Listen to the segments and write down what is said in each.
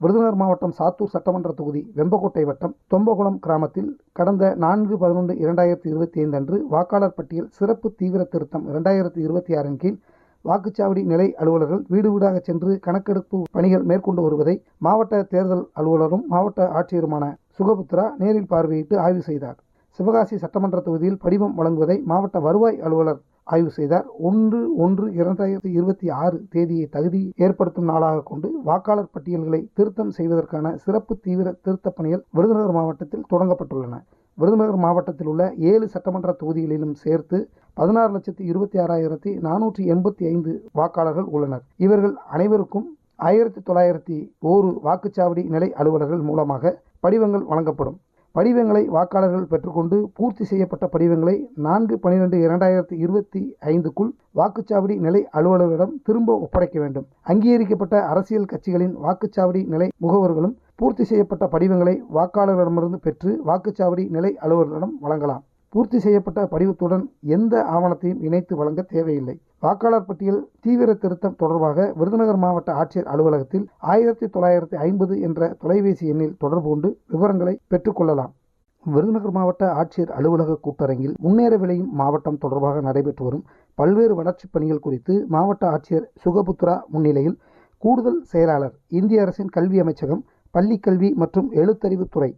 விருதுநகர் மாவட்டம் சாத்தூர் சட்டமன்ற தொகுதி வெம்பக்கோட்டை வட்டம் தொம்பகுளம் கிராமத்தில் கடந்த நான்கு பதினொன்று இரண்டாயிரத்தி இருபத்தி ஐந்து அன்று வாக்காளர் பட்டியல் சிறப்பு தீவிர திருத்தம் இரண்டாயிரத்தி இருபத்தி ஆறின் கீழ் வாக்குச்சாவடி நிலை அலுவலர்கள் வீடு வீடாக சென்று கணக்கெடுப்பு பணிகள் மேற்கொண்டு வருவதை மாவட்ட தேர்தல் அலுவலரும் மாவட்ட ஆட்சியருமான சுகபுத்ரா நேரில் பார்வையிட்டு ஆய்வு செய்தார். சிவகாசி சட்டமன்ற தொகுதியில் படிவம் வழங்குவதை மாவட்ட வருவாய் அலுவலர் ஆய்வு செய்தார். ஒன்று ஒன்று இரண்டாயிரத்தி இருபத்தி ஆறு தேதியை தகுதி ஏற்படுத்தும் நாளாக கொண்டு வாக்காளர் பட்டியல்களை திருத்தம் செய்வதற்கான சிறப்பு தீவிர திருத்தப் பணிகள் விருதுநகர் மாவட்டத்தில் தொடங்கப்பட்டுள்ளன. விருதுநகர் மாவட்டத்தில் உள்ள ஏழு சட்டமன்ற தொகுதிகளிலும் சேர்த்து பதினாறு லட்சத்தி இருபத்தி ஆறாயிரத்தி நானூற்றி எண்பத்தி ஐந்து வாக்காளர்கள் உள்ளனர். இவர்கள் அனைவருக்கும் ஆயிரத்தி தொள்ளாயிரத்தி ஒரு வாக்குச்சாவடி நிலை அலுவலர்கள் மூலமாக படிவங்கள் வழங்கப்படும். படிவங்களை வாக்காளர்கள் பெற்றுக்கொண்டு பூர்த்தி செய்யப்பட்ட படிவங்களை நான்கு பனிரெண்டு இரண்டாயிரத்தி இருபத்தி ஐந்துக்குள் வாக்குச்சாவடி நிலை அலுவலர்களிடம் திரும்ப ஒப்படைக்க வேண்டும். அங்கீகரிக்கப்பட்ட அரசியல் கட்சிகளின் வாக்குச்சாவடி நிலை முகவர்களும் பூர்த்தி செய்யப்பட்ட படிவங்களை வாக்காளர்களிடமிருந்து பெற்று வாக்குச்சாவடி நிலை அலுவலர்களிடம் வழங்கலாம். பூர்த்தி செய்யப்பட்ட படிவத்துடன் எந்த ஆவணத்தையும் இணைத்து வழங்க தேவையில்லை. வாக்காளர் பட்டியல் தீவிர திருத்தம் தொடர்பாக விருதுநகர் மாவட்ட ஆட்சியர் அலுவலகத்தில் ஆயிரத்தி தொள்ளாயிரத்தி ஐம்பது என்ற தொலைபேசி எண்ணில் தொடர்பு கொண்டு விவரங்களை பெற்றுக்கொள்ளலாம் விருதுநகர் மாவட்ட ஆட்சியர் அலுவலக கூட்டரங்கில் முன்னேற விளையும் மாவட்டம் தொடர்பாக நடைபெற்று வரும் பல்வேறு வளர்ச்சிப் பணிகள் குறித்து மாவட்ட ஆட்சியர் சுகபுத்ரா முன்னிலையில் கூடுதல் செயலாளர் இந்திய அரசின் கல்வி அமைச்சகம் பள்ளிக்கல்வி மற்றும் எழுத்தறிவுத்துறை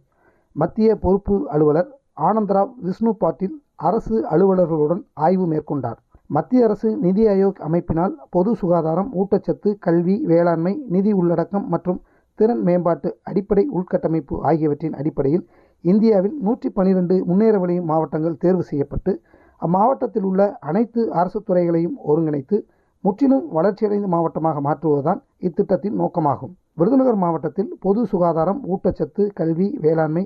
மத்திய பொறுப்பு அலுவலர் ஆனந்தராவ் விஷ்ணு பாட்டீல் அரசு அலுவலர்களுடன் ஆய்வு மேற்கொண்டார். மத்திய அரசு நிதி ஆயோக் அமைப்பினால் பொது சுகாதாரம் ஊட்டச்சத்து கல்வி வேளாண்மை நிதி உள்ளடக்கம் மற்றும் திறன் மேம்பாட்டு அடிப்படை உள்கட்டமைப்பு ஆகியவற்றின் அடிப்படையில் இந்தியாவில் நூற்றி பனிரெண்டு முன்னேற விளையும் மாவட்டங்கள் தேர்வு செய்யப்பட்டு அம்மாவட்டத்தில் உள்ள அனைத்து அரசு துறைகளையும் ஒருங்கிணைத்து முற்றிலும் வளர்ச்சியடைந்த மாவட்டமாக மாற்றுவதுதான் இத்திட்டத்தின் நோக்கமாகும். விருதுநகர் மாவட்டத்தில் பொது சுகாதாரம் ஊட்டச்சத்து கல்வி வேளாண்மை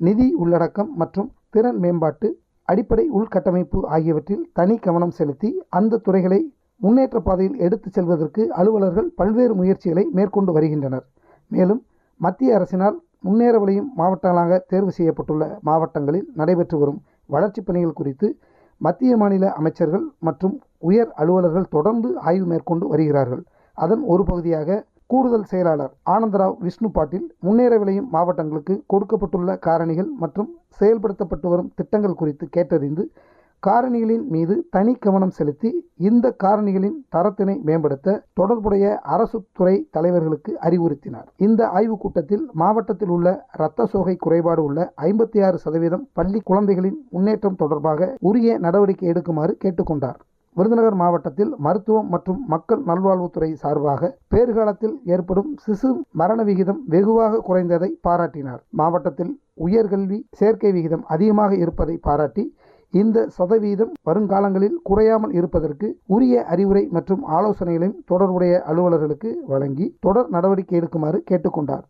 நிதி உள்ளடக்கம் மற்றும் திறன் மேம்பாட்டு அடிப்படை உள்கட்டமைப்பு ஆகியவற்றில் தனி கவனம் செலுத்தி அந்த துறைகளை முன்னேற்ற பாதையில் எடுத்துச் செல்வதற்கு அலுவலர்கள் பல்வேறு முயற்சிகளை மேற்கொண்டு வருகின்றனர். மேலும் மத்திய அரசினால் முன்னேற விளையும் மாவட்டங்களாக தேர்வு செய்யப்பட்டுள்ள மாவட்டங்களில் நடைபெற்று வரும் வளர்ச்சிப் பணிகள் குறித்து மத்திய மாநில அமைச்சர்கள் மற்றும் உயர் அலுவலர்கள் தொடர்ந்து ஆய்வு மேற்கொண்டு வருகிறார்கள். அதன் ஒரு பகுதியாக கூடுதல் செயலாளர் ஆனந்தராவ் விஷ்ணு பாட்டில் முன்னேற விளையும் மாவட்டங்களுக்கு கொடுக்கப்பட்டுள்ள காரணிகள் மற்றும் செயல்படுத்தப்பட்டு வரும் திட்டங்கள் குறித்து கேட்டறிந்து காரணிகளின் மீது தனி கவனம் செலுத்தி இந்த காரணிகளின் தரத்தினை மேம்படுத்த தொடர்புடைய அரசு துறை தலைவர்களுக்கு அறிவுறுத்தினார். இந்த ஆய்வுக் கூட்டத்தில் மாவட்டத்தில் உள்ள இரத்த சோகை குறைபாடு உள்ள ஐம்பத்தி ஆறு சதவீதம் பள்ளி குழந்தைகளின் முன்னேற்றம் தொடர்பாக உரிய நடவடிக்கை எடுக்குமாறு கேட்டுக்கொண்டார். விருதுநகர் மாவட்டத்தில் மருத்துவம் மற்றும் மக்கள் நல்வாழ்வுத்துறை சார்பாக பேறுகாலத்தில் ஏற்படும் சிசு மரண விகிதம் வெகுவாக குறைந்ததை பாராட்டினார். மாவட்டத்தில் உயர்கல்வி சேர்க்கை விகிதம் அதிகமாக இருப்பதை பாராட்டி இந்த சதவீதம் வருங்காலங்களில் குறையாமல் இருப்பதற்கு உரிய அறிவுரை மற்றும் ஆலோசனைகளையும் தொடர்புடைய அலுவலர்களுக்கு வழங்கி தொடர் நடவடிக்கை எடுக்குமாறு கேட்டுக்கொண்டார்.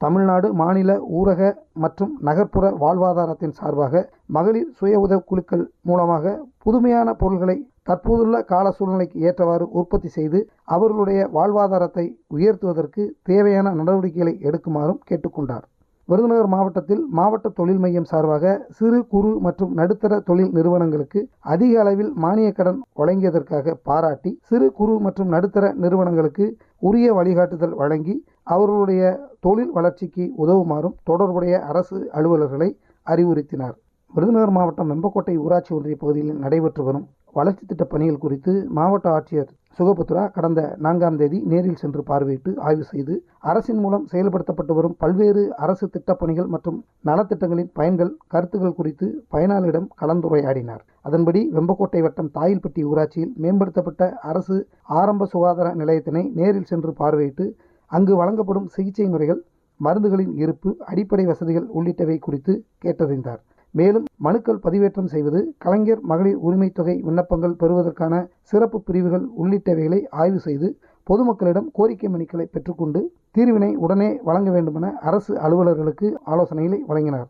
தமிழ்நாடு மாநில ஊரக மற்றும் நகர்ப்புற வாழ்வாதாரத்தின் சார்பாக மகளிர் சுய உதவி குழுக்கள் மூலமாக புதுமையான பொருள்களை தற்போதுள்ள கால சூழ்நிலைக்கு ஏற்றவாறு உற்பத்தி செய்து அவர்களுடைய வாழ்வாதாரத்தை உயர்த்துவதற்கு தேவையான நடவடிக்கைகளை எடுக்குமாறும் கேட்டுக்கொண்டார். விருதுநகர் மாவட்டத்தில் மாவட்ட தொழில் மையம் சார்பாக சிறு குறு மற்றும் நடுத்தர தொழில் நிறுவனங்களுக்கு அதிக அளவில் மானிய கடன் வழங்கியதற்காக பாராட்டி சிறு குறு மற்றும் நடுத்தர நிறுவனங்களுக்கு உரிய வழிகாட்டுதல் வழங்கி அவர்களுடைய தொழில் வளர்ச்சிக்கு உதவுமாறும் தொடர்புடைய அரசு அலுவலர்களை அறிவுறுத்தினார். விருதுநகர் மாவட்டம் வெம்பக்கோட்டை ஊராட்சி ஒன்றிய பகுதியில் நடைபெற்று வரும் வளர்ச்சி திட்ட பணிகள் குறித்து மாவட்ட ஆட்சியர் சுகபுத்ரா கடந்த நான்காம் தேதி நேரில் சென்று பார்வையிட்டு ஆய்வு செய்து அரசின் மூலம் செயல்படுத்தப்பட்டு வரும் பல்வேறு அரசு திட்டப்பணிகள் மற்றும் நலத்திட்டங்களின் பயன்கள் கருத்துக்கள் குறித்து பயனாளிடம் கலந்துரையாடினார். அதன்படி வெம்பக்கோட்டை வட்டம் தாயில்பட்டி ஊராட்சியில் மேம்படுத்தப்பட்ட அரசு ஆரம்ப சுகாதார நிலையத்தினை நேரில் சென்று பார்வையிட்டு அங்கு வழங்கப்படும் சிகிச்சை முறைகள் மருந்துகளின் இருப்பு அடிப்படை வசதிகள் உள்ளிட்டவை குறித்து கேட்டறிந்தார். மேலும் மனுக்கள் பதிவேற்றம் செய்வது கலைஞர் மகளிர் உரிமைத் தொகை விண்ணப்பங்கள் பெறுவதற்கான சிறப்பு பிரிவுகள் உள்ளிட்டவைகளை ஆய்வு செய்து பொதுமக்களிடம் கோரிக்கை மனுக்களை பெற்றுக்கொண்டு தீர்வினை உடனே வழங்க வேண்டுமென அரசு அலுவலர்களுக்கு ஆலோசனைகளை வழங்கினார்.